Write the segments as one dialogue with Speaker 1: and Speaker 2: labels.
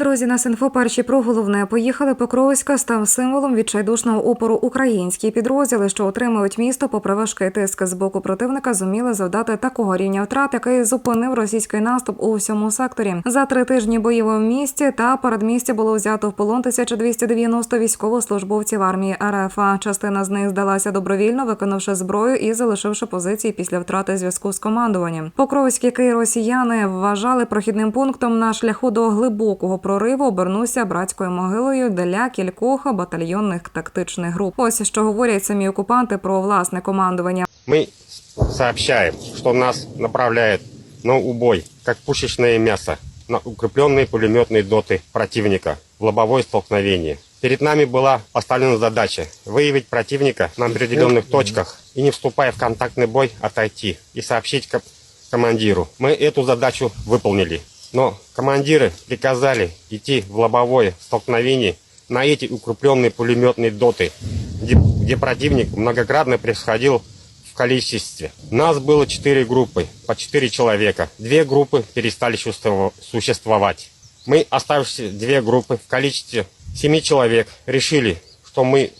Speaker 1: Друзі, нас інфо перші про головне поїхали. Покровська став символом відчайдушного опору. Українські підрозділи, що отримують місто, попри важкий тиск з боку противника, зуміли завдати такого рівня втрат, який зупинив російський наступ у всьому секторі. За три тижні боїв у місті та передмісті було взято в полон 1290 військовослужбовців армії РФ. Частина з них здалася добровільно, виконавши зброю і залишивши позиції після втрати зв'язку з командуванням. Покровськ, який росіяни вважали прохідним пунктом на шляху до глибокого прориву, обернувся братською могилою для кількох батальйонних тактичних груп. Ось що говорять самі окупанти про власне командування.
Speaker 2: Мы сообщаем, что нас направляет на убой, как пушечное мясо, на укрепленные пулеметные доты противника в лобовое столкновение. Перед нами была поставлена задача выявить противника на определенных точках и, не вступая в контактный бой, отойти и сообщить ко- командиру. Мы эту задачу выполнили. Но командиры приказали идти в лобовое столкновение на эти укрепленные пулеметные доты, где, где противник многократно превосходил в количестве. Нас было четыре группы, по четыре человека. Две группы перестали существовать. Мы, оставшиеся две группы в количестве семи человек, решили, что мы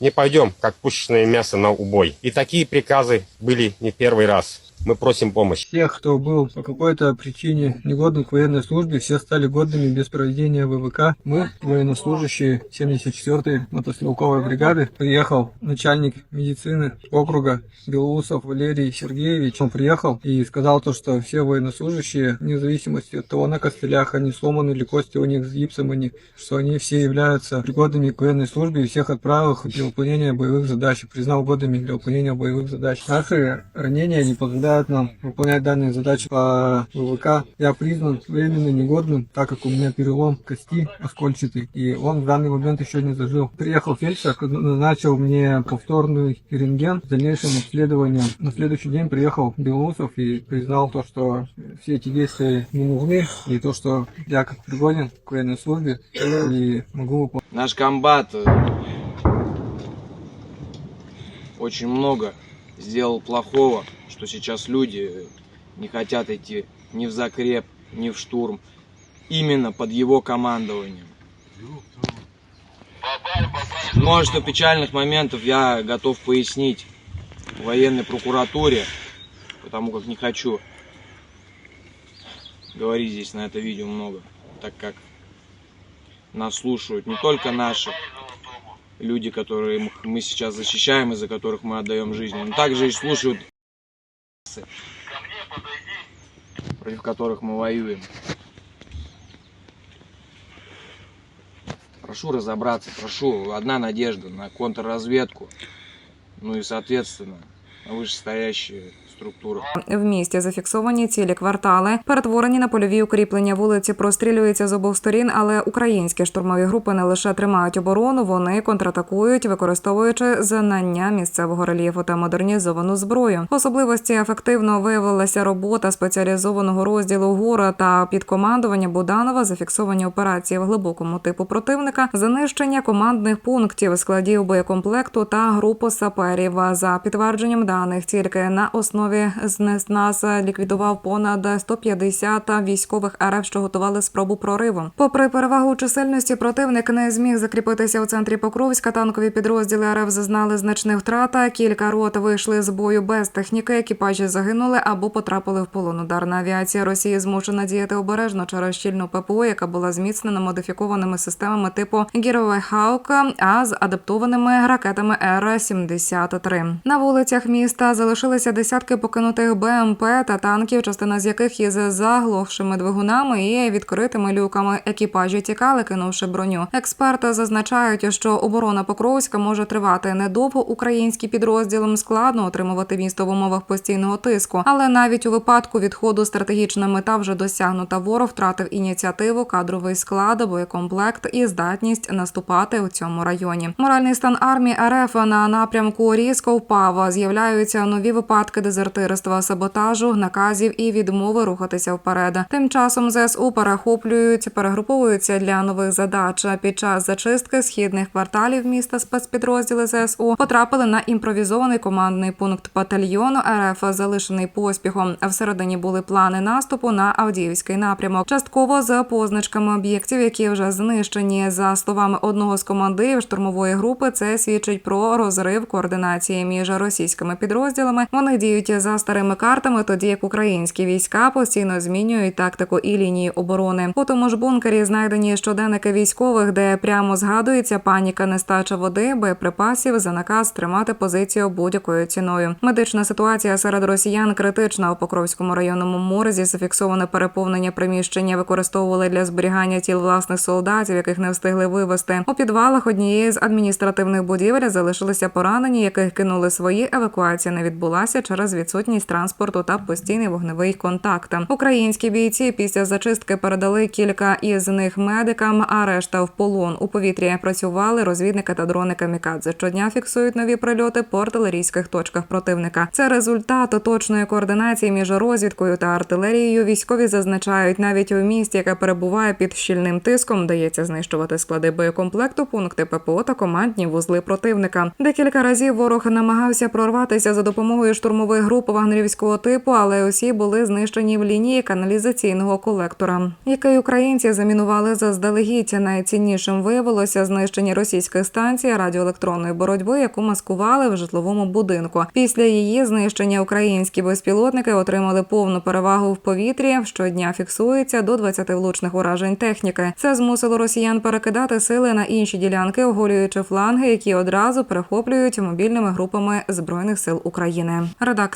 Speaker 2: не пойдем, как пушечное мясо, на убой. И такие приказы были не первый раз. Мы просим помощи.
Speaker 3: Тех, кто был по какой-то причине негодным к военной службе, все стали годными без проведения ВВК. Мы, военнослужащие 74-й мотострелковой бригады, приехал начальник медицины округа Белоусов Валерий Сергеевич. Он приехал и сказал то, что все военнослужащие, вне зависимости от того, на костылях они сломаны или кости у них с гипсом, они, что они все являются пригодными к военной службе и всех отправил для выполнения боевых задач, признал годными для выполнения боевых задач. Наши ранения не позволяют нам выполнять данные задачи по ВВК. Я признан временно негодным, так как у меня перелом кости оскольчатый, и он в данный момент еще не зажил. Приехал фельдшер, назначил мне повторный рентген с дальнейшим обследованием. На следующий день приехал Белоусов и признал то, что все эти действия не нужны, и то, что я как пригоден к военной службе и могу выполнять
Speaker 4: Наш комбат очень много сделал плохого, что сейчас люди не хотят идти ни в закреп, ни в штурм. Именно под его командованием. Множество печальных моментов я готов пояснить военной прокуратуре, потому как не хочу говорить здесь на это видео много, так как нас слушают не только наши люди, которые мы сейчас защищаем и за которых мы отдаем жизнь, но также и слушают против которых мы воюем. Прошу разобраться, прошу, одна надежда на контрразведку, ну и, соответственно, на вышестоящие структуры.
Speaker 1: В місті зафіксовані цілі квартали, перетворені на польові укріплення вулиці, прострілюються з обох сторін, але українські штурмові групи не лише тримають оборону, вони контратакують, використовуючи знання місцевого рельєфу та модернізовану зброю. Особливості ефективно виявилася робота спеціалізованого розділу гора та під командування Буданова зафіксовані операції в глибокому типу противника, занищення командних пунктів, складів боєкомплекту та групу саперів. За підтвердженням даних, тільки на основі ЗНЕСНАС ліквідував понад 150 військових РФ, що готували спробу прориву. Попри перевагу чисельності, противник не зміг закріпитися у центрі Покровська. Танкові підрозділи РФ зазнали значних втрат. Кілька рот вийшли з бою без техніки. Екіпажі загинули або потрапили в полон. Ударна авіація Росії змушена діяти обережно через щільну ППО, яка була зміцнена модифікованими системами типу Гірове Хаука, а з адаптованими ракетами Р-73. На вулицях міста залишилися десятки покинутих БМП та танків, частина з яких із заглохшими двигунами і відкритими люками. Екіпажі тікали, кинувши броню. Експерти зазначають, що оборона Покровська може тривати недовго. Українським підрозділам складно отримувати місто в умовах постійного тиску, але навіть у випадку відходу стратегічна мета вже досягнута. Ворог втратив ініціативу, кадровий склад, боєкомплект і здатність наступати у цьому районі. Моральний стан армії РФ на напрямку різко впав. З'являються нові випадки дезертирства, саботажу, наказів і відмови рухатися вперед. Тим часом ЗСУ перехоплюють, перегруповуються для нових задач. Під час зачистки східних кварталів міста спецпідрозділи ЗСУ потрапили на імпровізований командний пункт батальйону РФ, залишений поспіхом. Всередині були плани наступу на Авдіївський напрямок. Частково з позначками об'єктів, які вже знищені. За словами одного з командирів штурмової групи, це свідчить про розрив координації між російськими підрозділами. Вони діють за старими картами, тоді як українські війська постійно змінюють тактику і лінії оборони. У тому ж бункері знайдені щоденники військових, де прямо згадується паніка нестача води, боєприпасів за наказ тримати позицію будь-якою ціною. Медична ситуація серед росіян критична у Покровському районному морзі. Зафіксоване переповнення приміщення використовували для зберігання тіл власних солдатів, яких не встигли вивезти. У підвалах однієї з адміністративних будівель залишилися поранені, яких кинули свої. Евакуація не відбулася через відсутність транспорту та постійний вогневий контакт. Українські бійці після зачистки передали кілька із них медикам, а решта в полон. У повітрі працювали розвідники та дрони камікадзе. Щодня фіксують нові прильоти по артилерійських точках противника. Це результат точної координації між розвідкою та артилерією. Військові зазначають, навіть у місті, яке перебуває під щільним тиском, вдається знищувати склади боєкомплекту, пункти ППО та командні вузли противника. Декілька разів ворог намагався прорватися за допомогою штурмових груп вагнерівського типу, але усі були знищені в лінії каналізаційного колектора, який українці замінували заздалегідь. Найціннішим виявилося знищення російських станцій радіоелектронної боротьби, яку маскували в житловому будинку. Після її знищення українські безпілотники отримали повну перевагу в повітрі. Щодня фіксується до 20 влучних уражень техніки. Це змусило росіян перекидати сили на інші ділянки, оголюючи фланги, які одразу перехоплюють мобільними групами збройних сил України.